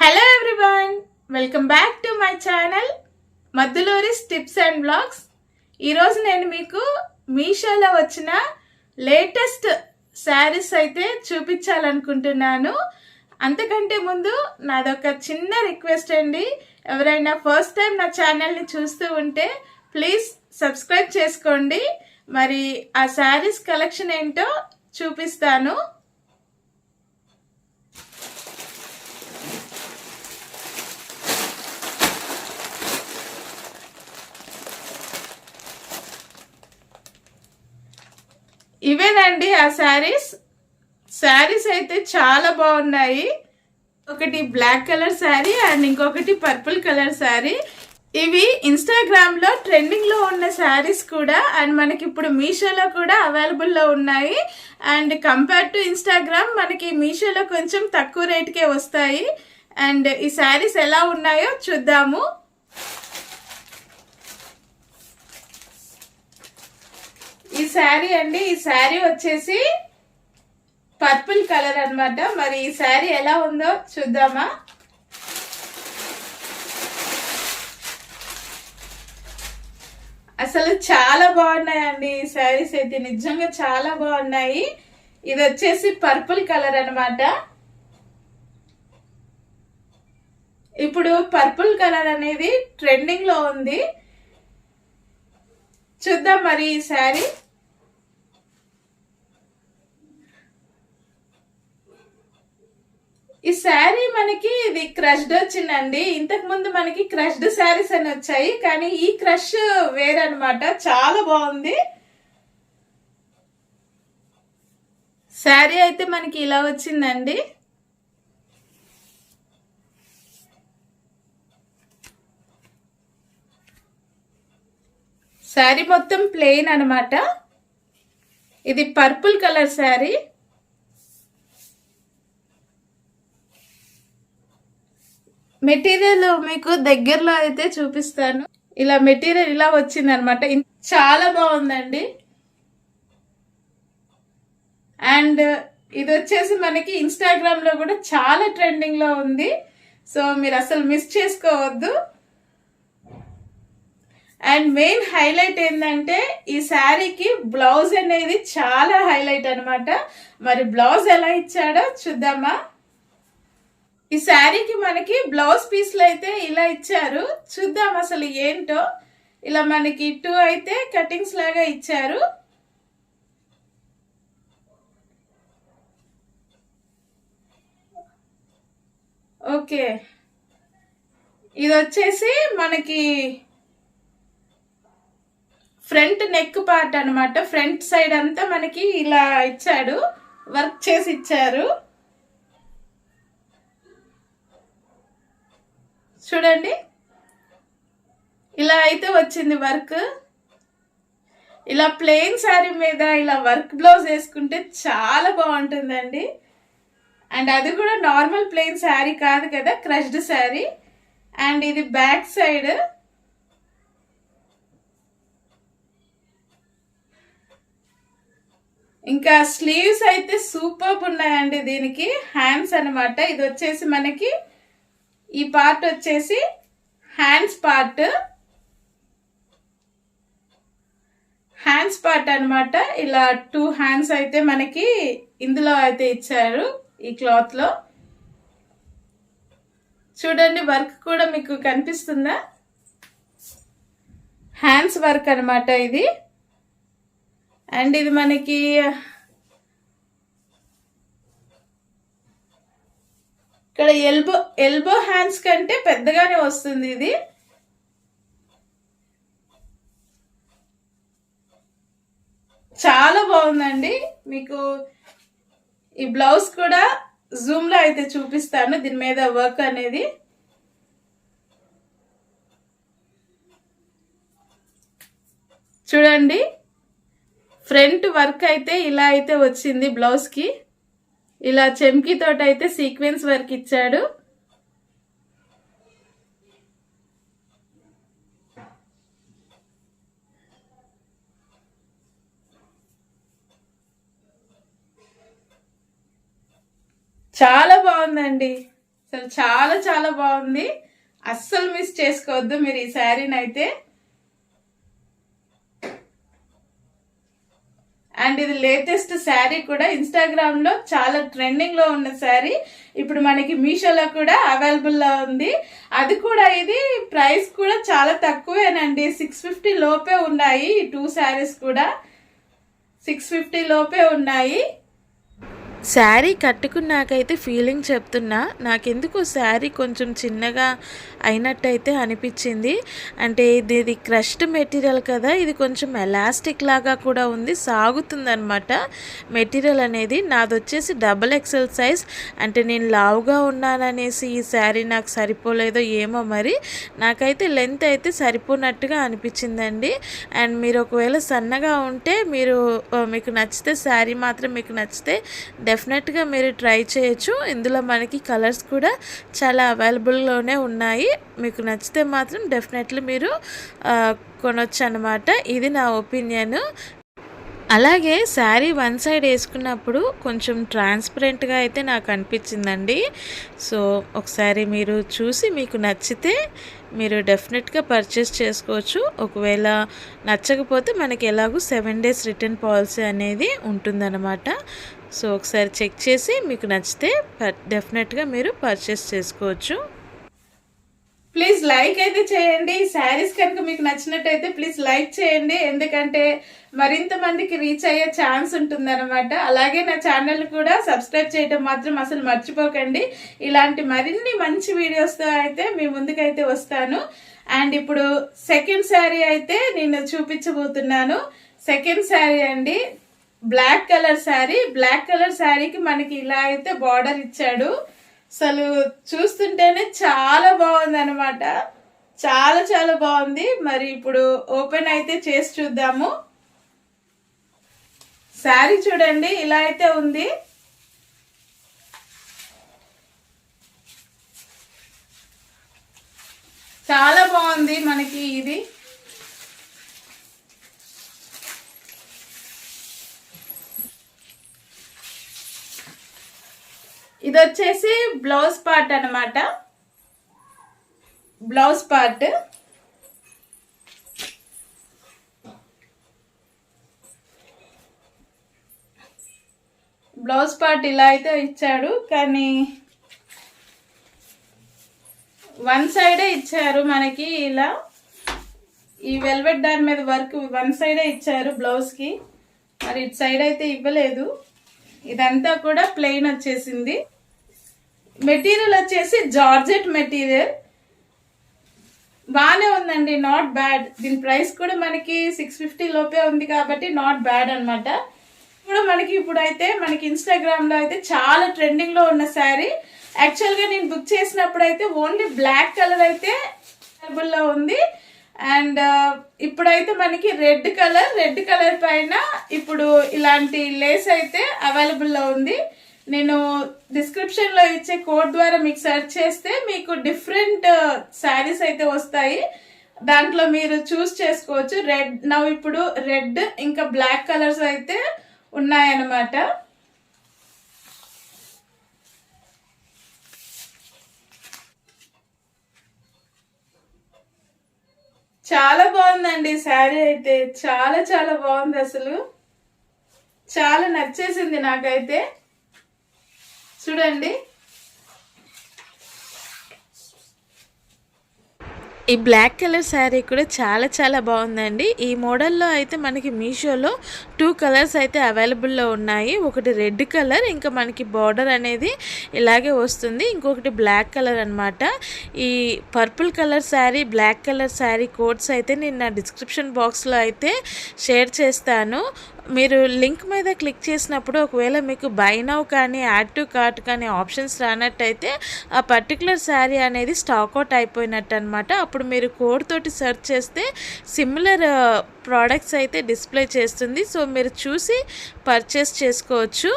Hello everyone welcome back to my channel Madduluri tips and blogs ఈరోజు నేను మీకు మీషోలో వచ్చిన లేటెస్ట్ శారీస్ అయితే చూపించాలనుకుంటున్నాను. అంతకంటే ముందు నాదొక చిన్న రిక్వెస్ట్ అండి. ఎవరైనా ఫస్ట్ టైం నా ఛానల్ని చూస్తూ ఉంటే ప్లీజ్ సబ్స్క్రైబ్ చేసుకోండి. మరి ఆ శారీస్ కలెక్షన్ ఏంటో చూపిస్తాను. ఇవేనండి ఆ శారీస్ శారీస్ అయితే చాలా బాగున్నాయి. ఒకటి బ్లాక్ కలర్ శారీ అండ్ ఇంకొకటి పర్పుల్ కలర్ శారీ. ఇవి ఇన్స్టాగ్రామ్లో ట్రెండింగ్లో ఉన్న శారీస్ కూడా అండ్ మనకి ఇప్పుడు మీషోలో కూడా అవైలబుల్లో ఉన్నాయి. అండ్ కంపేర్ టు ఇన్స్టాగ్రామ్ మనకి మీషోలో కొంచెం తక్కువ రేట్కే వస్తాయి. అండ్ ఈ శారీస్ ఎలా ఉన్నాయో చూద్దాము. ఈ శారీ అండి ఈ శారీ వచ్చేసి పర్పుల్ కలర్ అన్నమాట. మరి ఈ శారీ ఎలా ఉందో చూద్దామా? అసలు చాలా బాగున్నాయండి ఈ శారీస్ అయితే నిజంగా చాలా బాగున్నాయి. ఇది వచ్చేసి పర్పుల్ కలర్ అన్నమాట. ఇప్పుడు పర్పుల్ కలర్ అనేది ట్రెండింగ్లో ఉంది. చూద్దాం మరి ఈ శారీ. ఈ శారీ మనకి ఇది క్రష్డ్ వచ్చిందండి. ఇంతకు ముందు మనకి క్రష్డ్ శారీస్ అని వచ్చాయి. కానీ ఈ క్రష్ వేరనమాట చాలా బాగుంది. శారీ అయితే మనకి ఇలా వచ్చిందండి. శారీ మొత్తం ప్లెయిన్ అనమాట ఇది పర్పుల్ కలర్ శారీ. మెటీరియల్ మీకు దగ్గరలో అయితే చూపిస్తాను. ఇలా మెటీరియల్ ఇలా వచ్చింది అనమాట చాలా బాగుందండి. అండ్ ఇది వచ్చేసి మనకి ఇన్స్టాగ్రామ్లో కూడా చాలా ట్రెండింగ్లో ఉంది. సో మీరు అసలు మిస్ చేసుకోవద్దు. అండ్ మెయిన్ హైలైట్ ఏంటంటే ఈ శారీకి బ్లౌజ్ అనేది చాలా హైలైట్ అనమాట. మరి బ్లౌజ్ ఎలా ఇచ్చాడో చూద్దామా? ఈ శారీకి మనకి బ్లౌజ్ పీస్లు అయితే ఇలా ఇచ్చారు. చూద్దాం అసలు ఏంటో. ఇలా మనకి టూ అయితే కటింగ్స్ లాగా ఇచ్చారు. ఓకే. ఇది వచ్చేసి మనకి ఫ్రంట్ నెక్ పార్ట్ అనమాట ఫ్రంట్ సైడ్ అంతా మనకి ఇలా ఇచ్చాడు. వర్క్ చేసి ఇచ్చారు. చూడండి. ఇలా అయితే వచ్చింది వర్క్. ఇలా ప్లెయిన్ శారీ మీద ఇలా వర్క్ బ్లౌజ్ వేసుకుంటే చాలా బాగుంటుందండి. అండ్ అది కూడా నార్మల్ ప్లెయిన్ శారీ కాదు కదా క్రష్డ్ శారీ. అండ్ ఇది బ్యాక్ సైడ్. ఇంకా స్లీవ్స్ అయితే సూపర్ ఉన్నాయండి దీనికి. హ్యాండ్స్ అనమాట ఇది వచ్చేసి మనకి ఈ పార్ట్ వచ్చేసి హ్యాండ్స్ పార్ట్ హ్యాండ్స్ పార్ట్ అనమాట ఇలా టూ హ్యాండ్స్ అయితే మనకి ఇందులో అయితే ఇచ్చారు ఈ క్లాత్లో. చూడండి వర్క్ కూడా మీకు కనిపిస్తుందా? హ్యాండ్స్ వర్క్ అనమాట ఇది. అండ్ ఇది మనకి ఇక్కడ ఎల్బో ఎల్బో హ్యాండ్స్ కంటే పెద్దగానే వస్తుంది ఇది. చాలా బాగుందండి. మీకు ఈ బ్లౌజ్ కూడా జూమ్లో అయితే చూపిస్తాను దీని మీద వర్క్ అనేది. చూడండి. ఫ్రంట్ వర్క్ అయితే ఇలా అయితే వచ్చింది బ్లౌజ్కి ఇలా చెమ్కి తోట అయితే సీక్వెన్స్ వర్క్ ఇచ్చాడు. చాలా బాగుందండి. అసలు చాలా చాలా బాగుంది. అస్సలు మిస్ చేసుకోవద్దు మీరు ఈ శారీని అయితే. అండ్ ఇది లేటెస్ట్ శారీ కూడా ఇన్స్టాగ్రామ్లో చాలా ట్రెండింగ్లో ఉన్న శారీ. ఇప్పుడు మనకి మీషోలో కూడా అవైలబుల్లో ఉంది. అది కూడా ఇది ప్రైస్ కూడా చాలా తక్కువేనండి. సిక్స్ ఫిఫ్టీ లోపే ఉన్నాయి ఈ టూ శారీస్ కూడా. సిక్స్ ఫిఫ్టీ లోపే ఉన్నాయి. శారీ కట్టుకున్నాకైతే ఫీలింగ్ చెప్తున్నా. నాకెందుకు శారీ కొంచెం చిన్నగా అయినట్టయితే అనిపించింది. అంటే ఇది ఇది క్రష్డ్ మెటీరియల్ కదా ఇది కొంచెం ఎలాస్టిక్ లాగా కూడా ఉంది సాగుతుందనమాట మెటీరియల్ అనేది నాది వచ్చేసి డబల్ ఎక్సెల్ సైజ్. అంటే నేను లావుగా ఉన్నాననేసి ఈ శారీ నాకు సరిపోలేదో ఏమో మరి. నాకైతే లెంత్ అయితే సరిపోనట్టుగా అనిపించిందండి. అండ్ మీరు ఒకవేళ సన్నగా ఉంటే మీరు మీకు నచ్చితే శారీ మాత్రం మీకు నచ్చితే డెఫినెట్గా మీరు ట్రై చేయొచ్చు. ఇందులో మనకి కలర్స్ కూడా చాలా అవైలబుల్లోనే ఉన్నాయి. మీకు నచ్చితే మాత్రం డెఫినెట్లీ మీరు కొనొచ్చు అనమాట ఇది నా ఒపీనియన్ అలాగే శారీ వన్ సైడ్ వేసుకున్నప్పుడు కొంచెం ట్రాన్స్పరెంట్గా అయితే నాకు అనిపించిందండి. సో ఒకసారి మీరు చూసి మీకు నచ్చితే మీరు డెఫినెట్గా పర్చేస్ చేసుకోవచ్చు. ఒకవేళ నచ్చకపోతే మనకి ఎలాగో సెవెన్ డేస్ రిటర్న్ పాలసీ అనేది ఉంటుందన్నమాట. సో ఒకసారి చెక్ చేసి మీకు నచ్చితే డెఫినెట్గా మీరు పర్చేస్ చేసుకోవచ్చు. ప్లీజ్ లైక్ అయితే చేయండి. శారీస్ కనుక మీకు నచ్చినట్టయితే ప్లీజ్ లైక్ చేయండి. ఎందుకంటే మరింత మందికి రీచ్ అయ్యే ఛాన్స్ ఉంటుందన్నమాట. అలాగే నా ఛానల్ కూడా సబ్స్క్రైబ్ చేయడం మాత్రం అసలు మర్చిపోకండి. ఇలాంటి మరిన్ని మంచి వీడియోస్తో అయితే మీ ముందుకైతే వస్తాను. అండ్ ఇప్పుడు సెకండ్ శారీ అయితే నేను చూపించబోతున్నాను. సెకండ్ శారీ అండి. Black colour sari. Black colour శారీకి మనకి ఇలా అయితే బార్డర్ ఇచ్చాడు. అసలు చూస్తుంటేనే చాలా బాగుంది అనమాట చాలా చాలా బాగుంది. మరి ఇప్పుడు ఓపెన్ అయితే చేసి చూద్దాము. శారీ చూడండి ఇలా అయితే ఉంది. చాలా బాగుంది మనకి ఇది. వచ్చేసి బ్లౌజ్ పార్ట్ అన్నమాట. Blouse part. బ్లౌజ్ పార్ట్ ఇలా అయితే ఇచ్చాడు కానీ వన్ సైడే ఇచ్చారు మనకి ఇలా. ఈ వెల్వెట్ దాని మీద వర్క్ వన్ సైడే ఇచ్చారు బ్లౌజ్కి. మరి ఇటు సైడ్ అయితే ఇవ్వలేదు. ఇదంతా కూడా ప్లెయిన్ వచ్చేసింది. మెటీరియల్ వచ్చేసి జార్జెట్ మెటీరియల్. బాగానే ఉందండి నాట్ బ్యాడ్ దీని ప్రైస్ కూడా మనకి సిక్స్ ఫిఫ్టీ లోపే ఉంది కాబట్టి నాట్ బ్యాడ్ అన్నమాట. కూడా మనకి ఇప్పుడైతే మనకి ఇన్స్టాగ్రామ్లో అయితే చాలా ట్రెండింగ్లో ఉన్న శారీ. యాక్చువల్గా నేను బుక్ చేసినప్పుడు అయితే ఓన్లీ బ్లాక్ కలర్ అయితే అవైలబుల్లో ఉంది. అండ్ uh, ఇప్పుడైతే మనకి రెడ్ కలర్ రెడ్ కలర్ పైన ఇప్పుడు ఇలాంటి లేస్ అయితే అవైలబుల్లో ఉంది. నేను డిస్క్రిప్షన్లో ఇచ్చే కోడ్ ద్వారా మీకు సెర్చ్ చేస్తే మీకు డిఫరెంట్ శారీస్ uh, అయితే వస్తాయి. దాంట్లో మీరు చూస్ చేసుకోవచ్చు. రెడ్ నవ్వు ఇప్పుడు రెడ్ ఇంకా బ్లాక్ కలర్స్ అయితే ఉన్నాయన్నమాట. చాలా బాగుందండి శారీ అయితే. చాలా చాలా బాగుంది అసలు. చాలా నచ్చేసింది నాకైతే. చూడండి. ఈ బ్లాక్ కలర్ శారీ కూడా చాలా చాలా బాగుందండి. ఈ మోడల్లో అయితే మనకి మీషోలో టూ కలర్స్ అయితే అవైలబుల్లో ఉన్నాయి. ఒకటి రెడ్ కలర్ ఇంకా మనకి బార్డర్ అనేది ఇలాగే వస్తుంది. ఇంకొకటి బ్లాక్ కలర్ అన్నమాట. ఈ purple colour sari black colour sari codes అయితే నేను నా డిస్క్రిప్షన్ బాక్స్లో అయితే షేర్ చేస్తాను. మీరు లింక్ మీద క్లిక్ చేసినప్పుడు ఒకవేళ మీకు బై నౌ కానీ యాడ్ టు కార్ట్ కానీ ఆప్షన్స్ రానట్టయితే ఆ పర్టికులర్ శారీ అనేది స్టాక్ అవుట్ అయిపోయినట్టు అనమాట అప్పుడు మీరు కోడ్ తోటి సెర్చ్ చేస్తే సిమిలర్ ప్రోడక్ట్స్ అయితే డిస్ప్లే చేస్తుంది. సో మీరు చూసి పర్చేస్ చేసుకోవచ్చు.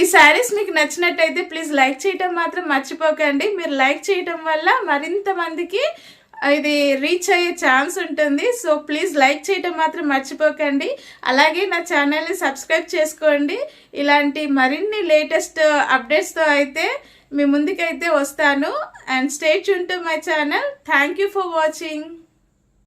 ఈ శారీస్ మీకు నచ్చినట్టయితే ప్లీజ్ లైక్ చేయటం మాత్రం మర్చిపోకండి. మీరు లైక్ చేయటం వల్ల మరింత మందికి ఇది రీచ్ అయ్యే ఛాన్స్ ఉంటుంది. సో ప్లీజ్ లైక్ చేయటం మాత్రం మర్చిపోకండి. అలాగే నా ఛానల్ని సబ్స్క్రైబ్ చేసుకోండి. ఇలాంటి మరిన్ని లేటెస్ట్ అప్డేట్స్తో అయితే మీ ముందుకైతే వస్తాను. And stay to my channel thank you for watching